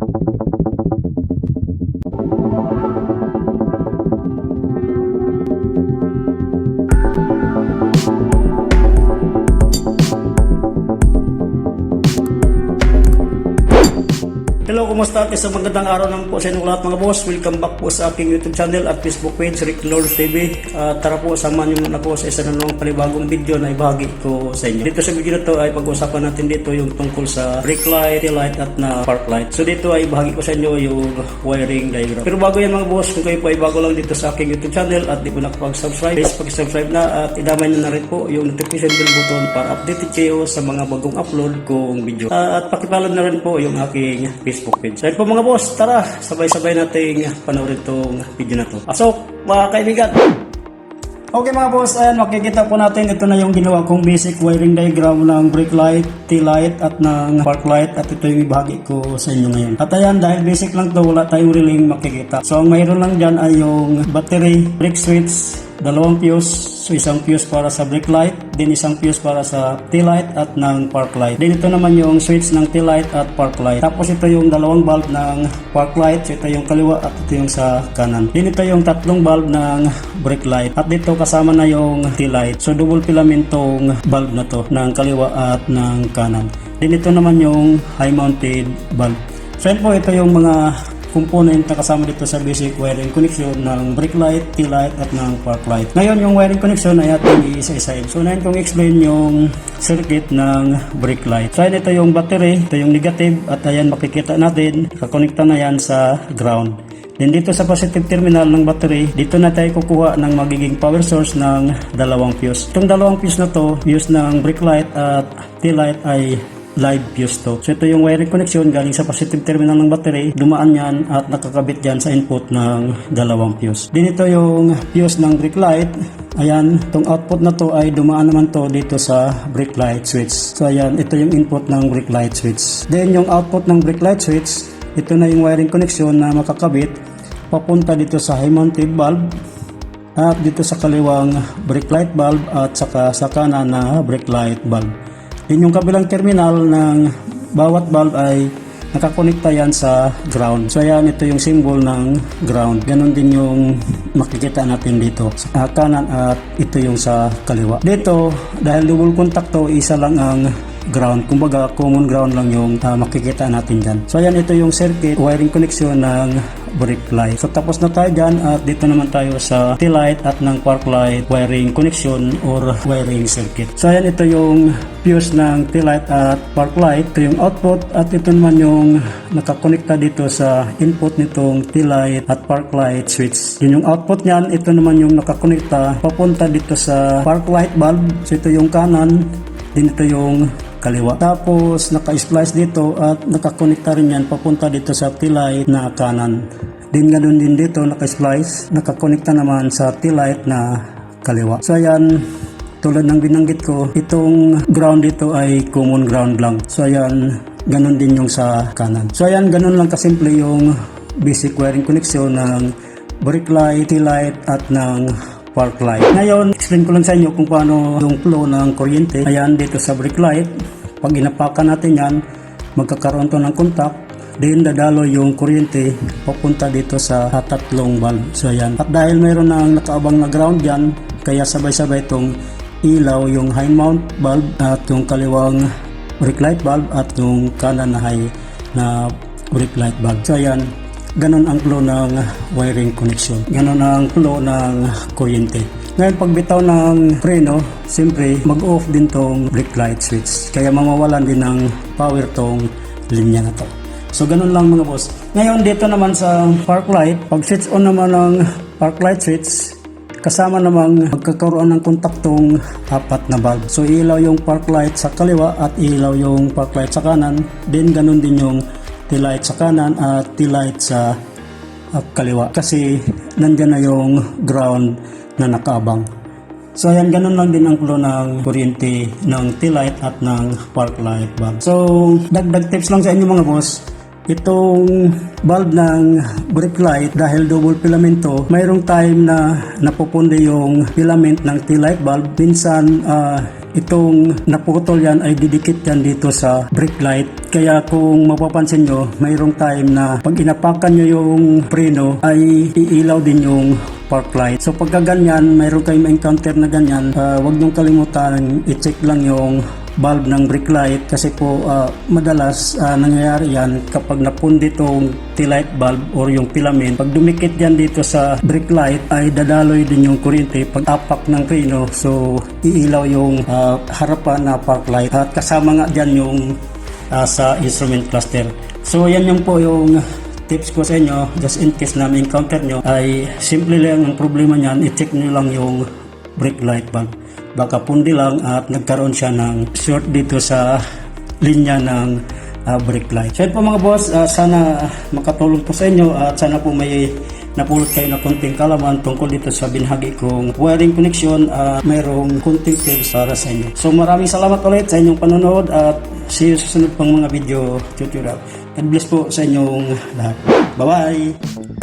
Thank you. Hello, kumusta at isang magandang araw naman po sa inyong lahat mga boss. Welcome back po sa aking YouTube channel at Facebook page, Rick Lord TV. At tara po, samahan niyo muna po sa isa na namang panibagong video na ibahagi ko sa inyo. Dito sa video na to ay pag-usapan natin dito yung tungkol sa brake light, tail light at na park light. So dito ay ibahagi ko sa inyo yung wiring diagram. Pero bago yan mga boss, kung kayo po ay bago lang dito sa aking YouTube channel at di po nakapag-subscribe, please pag-subscribe na at idamay nyo na rin po yung notification bell button para updated kayo sa mga bagong upload kong video. Ah, at pakipollow na rin po yung aking Facebook page. So po mga boss, tara, sabay-sabay nating panoorin tong video na to. Pasok, mga kaibigan! Okay mga boss, ayan makikita po natin ito na yung ginawa kong basic wiring diagram ng brake light, tail light at ng park light at ito yung ibahagi ko sa inyo ngayon. At ayan dahil basic lang to wala tayong reeling makikita. So ang mayroon lang dyan ay yung battery, brake switch, dalawang fuse, so isang fuse para sa brake light, din isang fuse para sa tail light at ng park light. Din ito naman yung switch ng tail light at park light. Tapos ito yung dalawang bulb ng park light, so ito yung kaliwa at ito yung sa kanan. Din ito yung tatlong bulb ng brake light at dito kasama na yung tail light. So double filamentong bulb na to ng kaliwa at ng kanan. Din ito naman yung high mounted bulb. So po ito yung mga component na kasama dito sa basic wiring connection ng brake light, tail light at ng park light. Ngayon yung wiring connection ay ating iisa-isahin. So unahin kong explain yung circuit ng brake light. So ito yung battery, ito yung negative at ayan makikita natin, nakakonekta na yan sa ground. Then dito sa positive terminal ng battery, dito na tayo kukuha ng magiging power source ng dalawang fuse. Itong dalawang fuse na to, fuse ng brake light at tail light ay live fuse to. So ito yung wiring connection galing sa positive terminal ng battery, dumaan yan at nakakabit dyan sa input ng dalawang fuse. Din ito yung fuse ng brake light. Ayan, itong output na to ay dumaan naman to dito sa brake light switch. So ayan, ito yung input ng brake light switch. Then yung output ng brake light switch, ito na yung wiring connection na makakabit papunta dito sa high mounted bulb at dito sa kaliwang brake light bulb at saka sa kanan na brake light bulb. Yun yung kabilang terminal ng bawat bulb ay nakakonekta yan sa ground. So ayan, ito yung symbol ng ground. Ganon din yung makikita natin dito sa kanan at ito yung sa kaliwa. Dito, dahil double contact to, isa lang ang ground. Kumbaga, common ground lang yung ah, makikita natin dyan. So ayan, ito yung circuit, wiring connection ng brake light. So tapos na tayo dyan at dito naman tayo sa tail light at ng park light wiring connection or wiring circuit. So ayan, ito yung fuse ng tail light at park light. Ito yung output at ito naman yung nakakonekta dito sa input nitong tail light at park light switch. Yun yung output niyan. Ito naman yung nakakonekta papunta dito sa park light bulb. So ito yung kanan. Din ito yung kaliwa. Tapos naka-splice dito at nakakonekta rin yan papunta dito sa tail light na kanan. Din ganun din dito naka-splice, nakakonekta naman sa tail light na kaliwa. So ayan, tulad ng binanggit ko, itong ground dito ay common ground lang. So ayan, ganun din yung sa kanan. So ayan, ganun lang kasimple yung basic wiring connection ng brake light, tail light at ng park light. Ngayon, explain ko lang sa inyo kung paano yung flow ng kuryente. Ayan, dito sa brake light, pag inapakan natin yan, magkakaroon to ng contact, then dadalo yung kuryente papunta dito sa tatlong bulb. So ayan. At dahil mayroon na nakaabang na ground yan, kaya sabay-sabay itong ilaw yung high mount bulb at yung kaliwang brake light bulb at yung kanan na high na brake light bulb. So ayan, Ganon ang flow ng wiring connection. Ganon ang flow ng kuryente. Ngayon, pag bitaw ng preno, siyempre, mag-off din tong brake light switch. Kaya mamawalan din ng power tong linya na to. So, ganun lang mga boss. Ngayon, dito naman sa park light, pag switch on naman ng park light switch, kasama namang magkakaroon ng kontaktong apat na bulb. So, ilaw yung park light sa kaliwa at ilaw yung park light sa kanan. Then, ganun din yung tail light sa kanan at tail light sa uh, kaliwa kasi nandyan na yung ground na nakaabang. So ayan, ganun lang din ang flow ng kuryente ng tail light at ng park light bulb. So dagdag tips lang sa inyo mga boss, itong bulb ng brake light dahil double filamento, mayroong time na napupunde yung filament ng tail light bulb. Minsan uh, itong naputol yan ay didikit yan dito sa brake light. Kaya kung mapapansin nyo, mayroong time na pag inapakan nyo yung preno ay iilaw din yung park light. So pagka ganyan, mayroon kayong encounter na ganyan, ah, huwag niyong kalimutan i-check lang yung bulb ng brake light kasi po ah, madalas ah, nangyayari yan kapag napundi itong taillight bulb or yung filament. Pag dumikit yan dito sa brake light ay dadaloy din yung kuryente pag apak ng preno so iilaw yung ah, harapan na park light. At kasama nga dyan yung ah, sa instrument cluster. So yan yung po yung tips ko sa inyo. Just in case na encounter nyo ay simple lang ang problema niyan. I-check nyo lang yung brake light bulb baka pundi lang at nagkaroon siya ng short dito sa linya ng ah, brake light. So po mga boss, ah, sana makatulong po sa inyo at sana po may napulot kayo na konting kalaman tungkol dito sa binahagi kong wiring connection at mayroong konting tips para sa inyo. So maraming salamat ulit sa inyong panonood at see you sa sunod pang mga video tutorial. God bless po sa inyong lahat. Bye-bye!